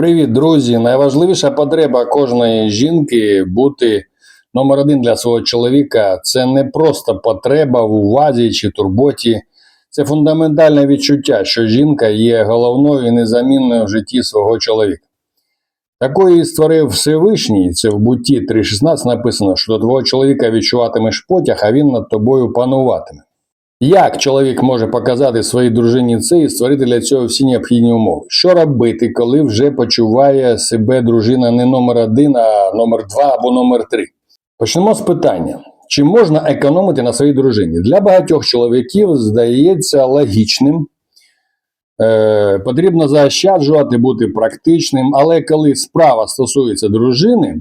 Привіт, друзі! Найважливіша потреба кожної жінки бути номер один для свого чоловіка це не просто потреба в увазі чи турботі. Це фундаментальне відчуття, що жінка є головною і незамінною в житті свого чоловіка. Такої створив Всевишній, це в бутті 3.16 написано, що до твого чоловіка відчуватимеш потяг, а він над тобою пануватиме. Як чоловік може показати своїй дружині це і створити для цього всі необхідні умови? Що робити, коли вже почуває себе дружина не номер один, а номер два або номер три? Почнемо з питання: чи можна економити на своїй дружині? Для багатьох чоловіків здається логічним. Е, потрібно заощаджувати, бути практичним, але коли справа стосується дружини,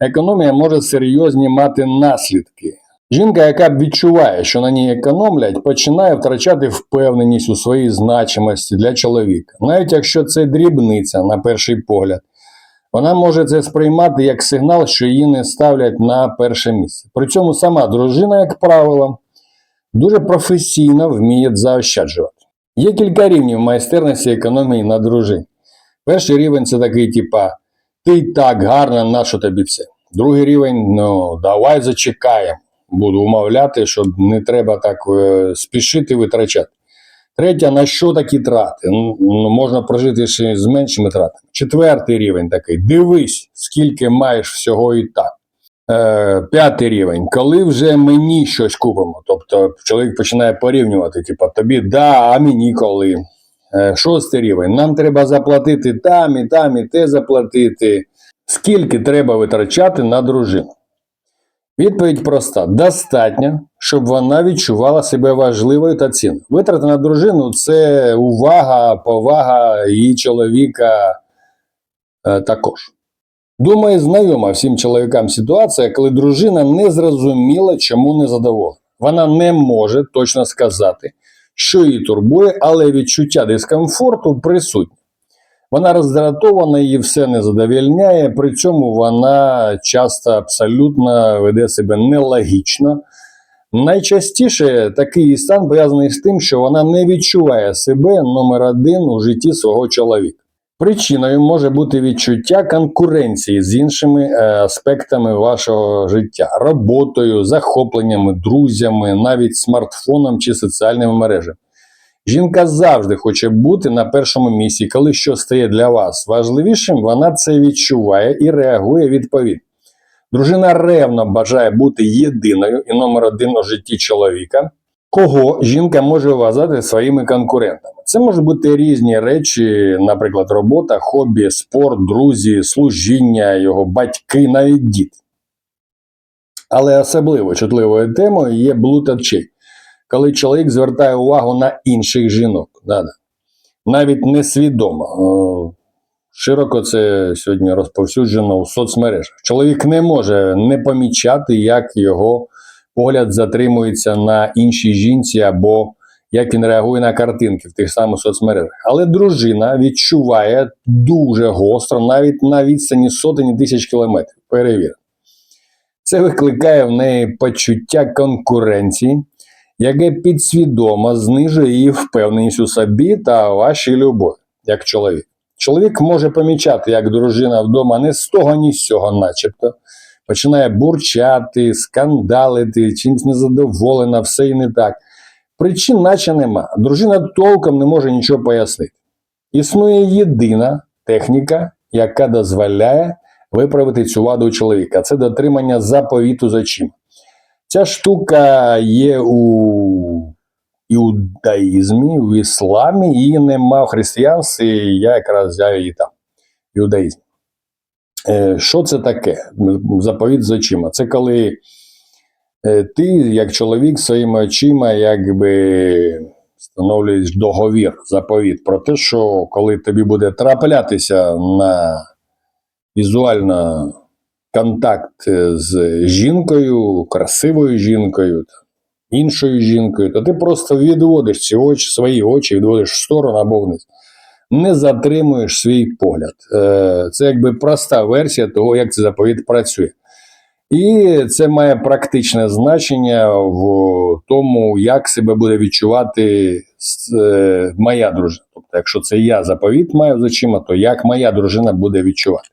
економія може серйозні мати наслідки. Жінка, яка відчуває, що на ній економлять, починає втрачати впевненість у своїй значимості для чоловіка, навіть якщо це дрібниця на перший погляд. Вона може це сприймати як сигнал, що її не ставлять на перше місце. При цьому сама дружина, як правило, дуже професійно вміє заощаджувати. Є кілька рівнів майстерності економії на дружині. Перший рівень це такий, типа, ти так гарна, на що тобі це. Другий рівень, ну давай зачекаємо. Буду умовляти, щоб не треба так е, спішити витрачати. Третя, на що такі трати? Ну, можна прожити ще з меншими тратами. Четвертий рівень такий. Дивись, скільки маєш всього і так. Е, п'ятий рівень. Коли вже мені щось купимо. Тобто чоловік починає порівнювати, типу, тобі да, а мені коли. Е, шостий рівень. Нам треба заплатити там і там, і те заплатити. Скільки треба витрачати на дружину? Відповідь проста: достатньо, щоб вона відчувала себе важливою та цінною. Витрати на дружину це увага, повага її чоловіка е, також. Думаю, знайома всім чоловікам ситуація, коли дружина не зрозуміла, чому не задоволена. Вона не може точно сказати, що її турбує, але відчуття дискомфорту присутнє. Вона роздратована, її все не задовільняє, при цьому вона часто абсолютно веде себе нелогічно. Найчастіше такий стан пов'язаний з тим, що вона не відчуває себе номер один у житті свого чоловіка. Причиною може бути відчуття конкуренції з іншими е, аспектами вашого життя, роботою, захопленнями, друзями, навіть смартфоном чи соціальними мережами. Жінка завжди хоче бути на першому місці, коли що стає для вас важливішим, вона це відчуває і реагує відповідно. Дружина ревно бажає бути єдиною і номер один у житті чоловіка, кого жінка може вважати своїми конкурентами. Це можуть бути різні речі, наприклад, робота, хобі, спорт, друзі, служіння, його батьки, навіть діти. Але особливо чутливою темою є блуд очей коли чоловік звертає увагу на інших жінок. Да-да. Навіть несвідомо. Широко це сьогодні розповсюджено у соцмережах. Чоловік не може не помічати, як його погляд затримується на іншій жінці, або як він реагує на картинки в тих самих соцмережах. Але дружина відчуває дуже гостро, навіть на відстані сотень тисяч кілометрів. Перевір. Це викликає в неї почуття конкуренції, яке підсвідомо знижує її впевненість у собі та вашій любові, як чоловік. Чоловік може помічати, як дружина вдома не з того, ні з цього, начебто, починає бурчати, скандалити, чимось незадоволена, все і не так. Причин, наче нема. Дружина толком не може нічого пояснити. Існує єдина техніка, яка дозволяє виправити цю ваду у чоловіка. Це дотримання заповіту з очима. Ця штука є у іудаїзмі, в ісламі, її нема в християнстві, я якраз взяв її там, в іудаїзмі. Е, Що це таке? Заповіт з очима. Це коли е, ти, як чоловік, своїми очима якби встановлюєш договір, заповіт про те, що коли тобі буде траплятися на візуально контакт е, з жінкою, красивою жінкою, іншою жінкою, то ти просто відводиш ці очі, свої очі, відводиш в сторону або вниз. Не затримуєш свій погляд. Е, це якби проста версія того, як цей заповіт працює. І це має практичне значення в тому, як себе буде відчувати е, моя дружина. Тобто, якщо це я заповіт маю з очима, то як моя дружина буде відчувати.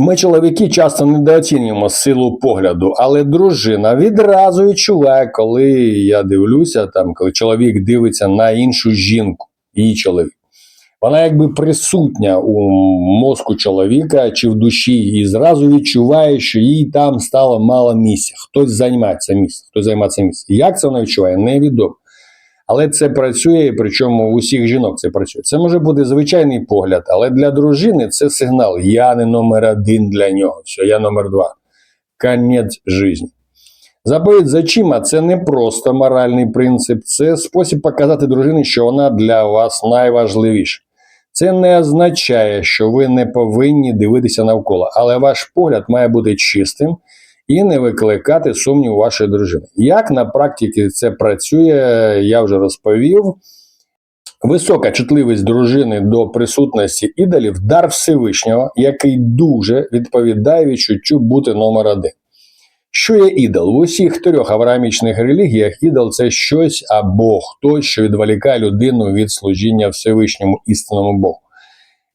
Ми, чоловіки, часто недооцінюємо силу погляду, але дружина відразу відчуває, коли я дивлюся, там, коли чоловік дивиться на іншу жінку, її чоловік. Вона якби присутня у мозку чоловіка чи в душі, і зразу відчуває, що їй там стало мало місця. Хтось займається місцем, хтось займається місцем. Як це вона відчуває, невідомо. Але це працює, причому у всіх жінок це працює. Це може бути звичайний погляд, але для дружини це сигнал. Я не номер один для нього. Все, я номер два. Конець життя. Заповідь за чима це не просто моральний принцип, це спосіб показати дружині, що вона для вас найважливіша. Це не означає, що ви не повинні дивитися навколо, але ваш погляд має бути чистим і не викликати сумнів вашої дружини. Як на практиці це працює, я вже розповів. Висока чутливість дружини до присутності ідолів дар Всевишнього, який дуже відповідає відчуттю бути номер один. Що є ідол? В усіх трьох авраамічних релігіях ідол це щось або хтось, що відволікає людину від служіння Всевишньому істинному Богу.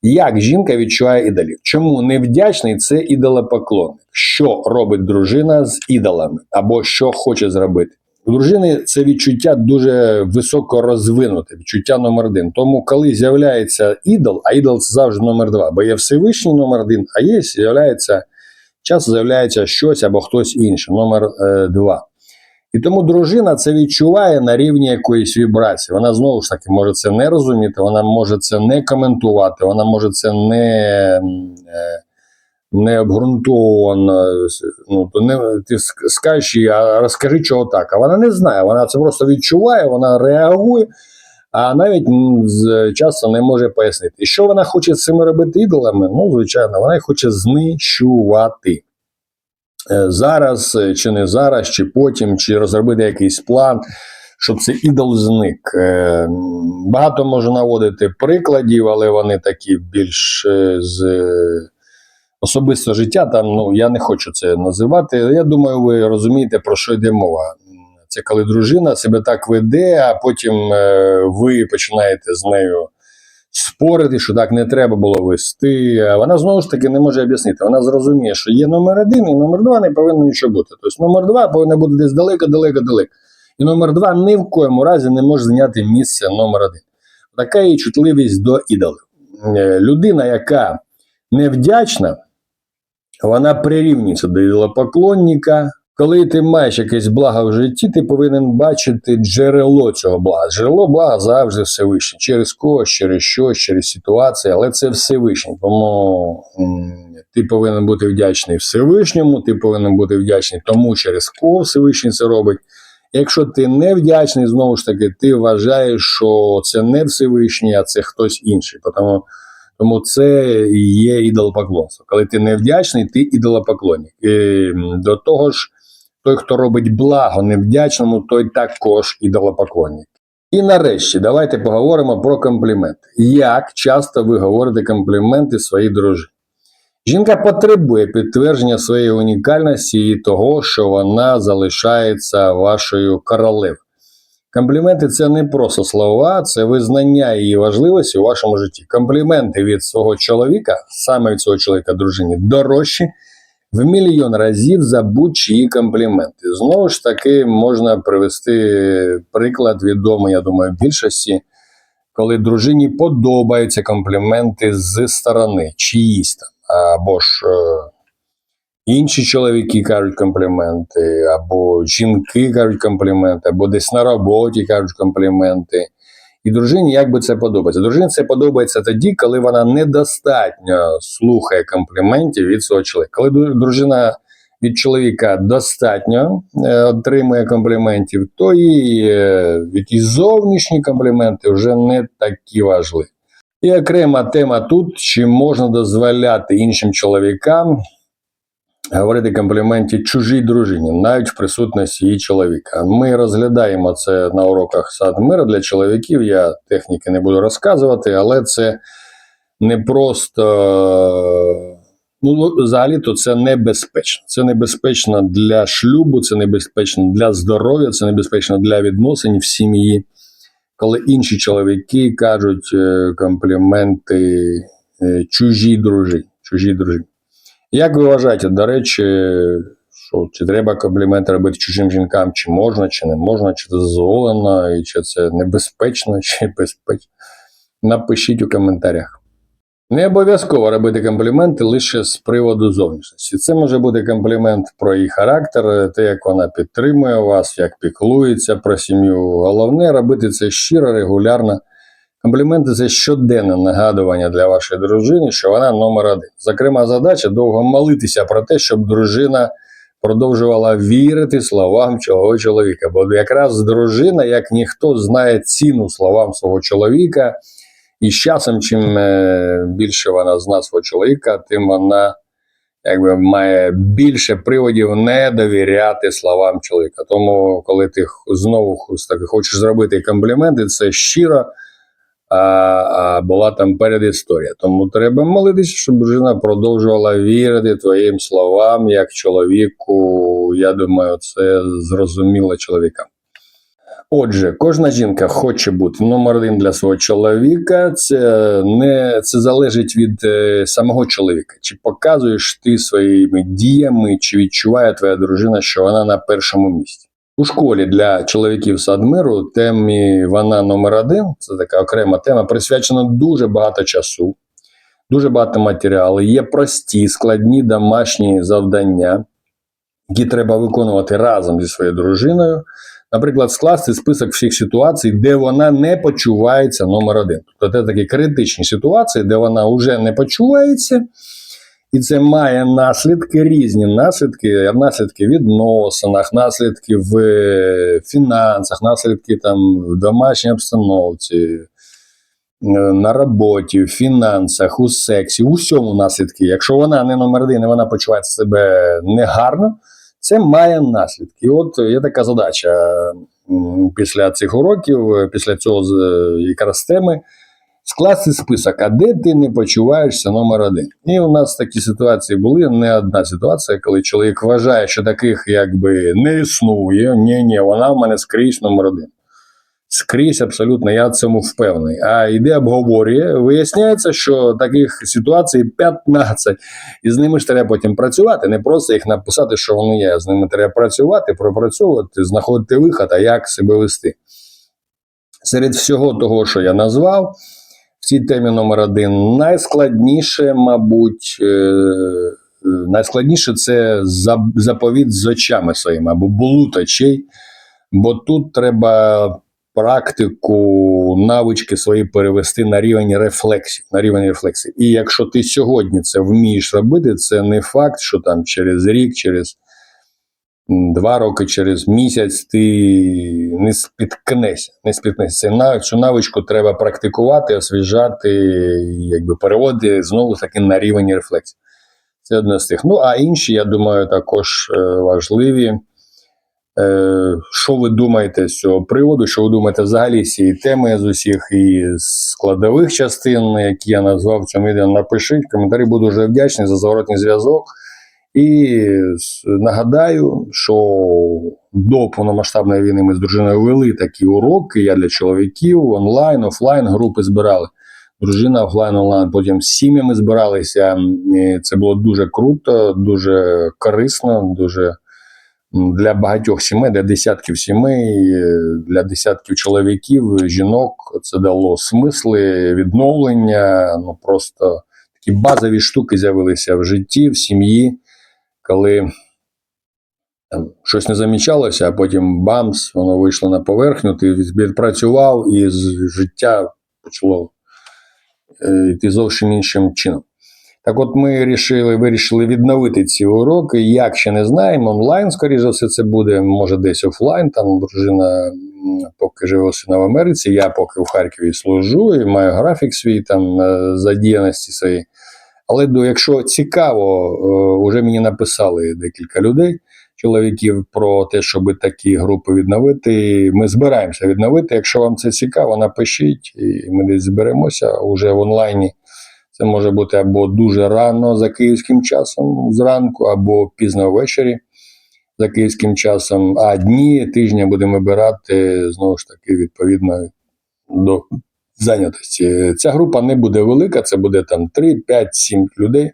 Як жінка відчуває ідолів? Чому невдячний це ідолопоклонник? Що робить дружина з ідолами або що хоче зробити? У дружини це відчуття дуже високо розвинуте, відчуття номер один. Тому, коли з'являється ідол, а ідол це завжди номер два, бо є Всевишній номер один, а є з'являється часто з'являється щось або хтось інший, номер е, два. І тому дружина це відчуває на рівні якоїсь вібрації. Вона знову ж таки може це не розуміти, вона може це не коментувати, вона може це не, е, не обґрунтовано. Ну, то не, ти скажеш їй, а розкажи, чого так. А вона не знає, вона це просто відчуває, вона реагує, а навіть часу не може пояснити. І що вона хоче з цими робити ідолами? Ну, звичайно, вона їх хоче знищувати. Е, Зараз, е, чи не зараз, чи потім, чи розробити якийсь план, щоб цей ідол зник. Е, Багато можу наводити прикладів, але вони такі більш з особистого життя. Там, ну, я не хочу це називати. Я думаю, ви розумієте, про що йде мова. Це коли дружина себе так веде, а потім ви починаєте з нею спорити, що так не треба було вести. Вона знову ж таки не може об'яснити. Вона зрозуміє, що є номер один, і номер два не повинно нічого бути. Тобто номер два повинен бути десь далеко, далеко, далеко. І номер два ні в коєму разі не може зайняти місце номер один. Така є чутливість до ідолів. Е, Людина, яка невдячна, вона прирівнюється до ідолопоклонника. Коли ти маєш якесь благо в житті, ти повинен бачити джерело цього блага. Джерело блага завжди Всевишнє. Через когось, через щось, через ситуацію, але це Всевишнє. Тому ти повинен бути вдячний Всевишньому, ти повинен бути вдячний тому, через кого Всевишній це робить. Якщо ти не вдячний, знову ж таки, ти вважаєш, що це не Всевишній, а це хтось інший. Тому, тому це є ідолопоклонство. Коли ти не вдячний, ти ідолопоклонник. І до того ж, той, хто робить благо невдячному, той також ідолопоклонник. І нарешті давайте поговоримо про компліменти. Як часто ви говорите компліменти своїй дружині? Жінка потребує підтвердження своєї унікальності і того, що вона залишається вашою королевою. Компліменти це не просто слова, це визнання її важливості у вашому житті. Компліменти від свого чоловіка, саме від свого чоловіка дружині, дорожчі в мільйон разів за будь-чиї компліменти. Знову ж таки, можна привести приклад відомий, я думаю, більшості, коли дружині подобаються компліменти з сторони чиїсь там, або ж е, інші чоловіки кажуть компліменти, або жінки кажуть компліменти, або десь на роботі кажуть компліменти. І дружині як би це подобається. Дружині це подобається тоді, коли вона недостатньо слухає компліментів від свого чоловіка. Коли дружина від чоловіка достатньо е, отримує компліментів, то і е, якісь зовнішні компліменти вже не такі важливі. І окрема тема тут: чи можна дозволяти іншим чоловікам говорити компліменти чужій дружині, навіть в присутності її чоловіка. Ми розглядаємо це на уроках сад мира для чоловіків. Я техніки не буду розказувати, але це не просто Ну, взагалі-то це небезпечно. Це небезпечно для шлюбу, це небезпечно для здоров'я, це небезпечно для відносин в сім'ї. Коли інші чоловіки кажуть е, компліменти е, чужій дружині. Чужій дружині. Як ви вважаєте, до речі, що чи треба компліменти робити чужим жінкам, чи можна, чи не можна, чи це дозволено, і чи це небезпечно, чи безпечно? Напишіть у коментарях. Не обов'язково робити компліменти лише з приводу зовнішності. Це може бути комплімент про її характер, те, як вона підтримує вас, як піклується про сім'ю. Головне робити це щиро, регулярно. Компліменти це щоденне нагадування для вашої дружини, що вона номер один. Зокрема, задача довго молитися про те, щоб дружина продовжувала вірити словам цього чоловіка. Бо якраз дружина, як ніхто, знає ціну словам свого чоловіка. І з часом, чим е, більше вона зна свого чоловіка, тим вона якби має більше приводів не довіряти словам чоловіка. Тому, коли ти знову хочеш зробити компліменти, це щиро. А, а була там передісторія. Тому треба молитися, щоб дружина продовжувала вірити твоїм словам як чоловіку. Я думаю, це зрозуміло чоловікам. Отже, кожна жінка хоче бути номер один для свого чоловіка. Це не це залежить від е, самого чоловіка. Чи показуєш ти своїми діями, чи відчуває твоя дружина, що вона на першому місці? У школі для чоловіків Садмиру темі вона номер один. Це така окрема тема. Присвячено дуже багато часу, дуже багато матеріалу. Є прості, складні домашні завдання, які треба виконувати разом зі своєю дружиною. Наприклад, скласти список всіх ситуацій, де вона не почувається номер один. Тобто це такі критичні ситуації, де вона вже не почувається, і це має наслідки, різні наслідки, наслідки в відносинах, наслідки в е, фінансах, наслідки там в домашній обстановці, е, на роботі, в фінансах, у сексі, у всьому наслідки. Якщо вона не номер один і вона почуває себе негарно, це має наслідки. І от є така задача після цих уроків, е, після цього якраз теми, скласти список, а де ти не почуваєшся номер один. І у нас такі ситуації були. Не одна ситуація, коли чоловік вважає, що таких якби не існує. Ні, ні, вона в мене скрізь номер один. Скрізь абсолютно, я цьому впевнений. А йде обговорює, виясняється, що таких ситуацій 15. І з ними ж треба потім працювати, не просто їх написати, що вони є. З ними треба працювати, пропрацьовувати, знаходити виход, а як себе вести. Серед всього того, що я назвав, в цій темі номер один найскладніше, мабуть, е, е, найскладніше це за- заповіт з очами своїми або блуд очей, бо тут треба практику, навички свої перевести на рівень рефлексів. На рівень рефлексів. І якщо ти сьогодні це вмієш робити, це не факт, що там через рік, через два роки, через місяць ти не спіткнешся. Не спіткнешся. Цю навичку треба практикувати, освіжати, якби переводити знову таки на рівень рефлексів. Це одне з тих. Ну, а інші, я думаю, також е, важливі. Е, Що ви думаєте з цього приводу? Що ви думаєте взагалі з цієї теми, з усіх і складових частин, які я назвав в цьому відео, напишіть коментарі. Буду дуже вдячний за зворотний зв'язок. І нагадаю, що до повномасштабної війни ми з дружиною вели такі уроки. Я для чоловіків онлайн, офлайн групи збирали. Дружина офлайн, онлайн. Потім з сім'ями збиралися. І Це було дуже круто, дуже корисно, дуже для багатьох сімей, для десятків сімей, для десятків чоловіків, жінок. Це дало смисли, відновлення. Ну просто такі базові штуки з'явилися в житті, в сім'ї, коли там щось не замічалося, а потім бамс, воно вийшло на поверхню, ти відпрацював і життя почало е, йти зовсім іншим чином. Так от ми рішили, вирішили відновити ці уроки. Як ще не знаємо, онлайн, скоріше за все, це буде, може, десь офлайн. Там дружина поки живе сина в Америці, я поки в Харкові служу і маю графік свій там е, задіяності своєї. Але до, якщо цікаво, е, вже мені написали декілька людей, чоловіків, про те, щоб такі групи відновити. Ми збираємося відновити. Якщо вам це цікаво, напишіть, і ми десь зберемося уже в онлайні. Це може бути або дуже рано за київським часом зранку, або пізно ввечері за київським часом. А дні тижня будемо вибирати знову ж таки відповідно до зайнятості. Ця група не буде велика, це буде там 3, 5, 7 людей.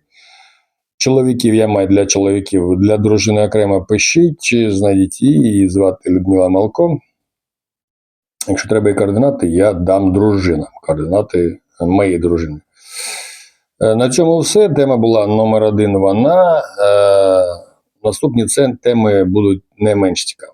Чоловіків я маю для чоловіків, для дружини окремо пишіть, знайдіть її, її звати Людмила Малко. Якщо треба і координати, я дам дружинам координати моєї дружини. Е, На цьому все. Тема була номер один. Вона. Е, наступні це теми будуть не менш цікаві.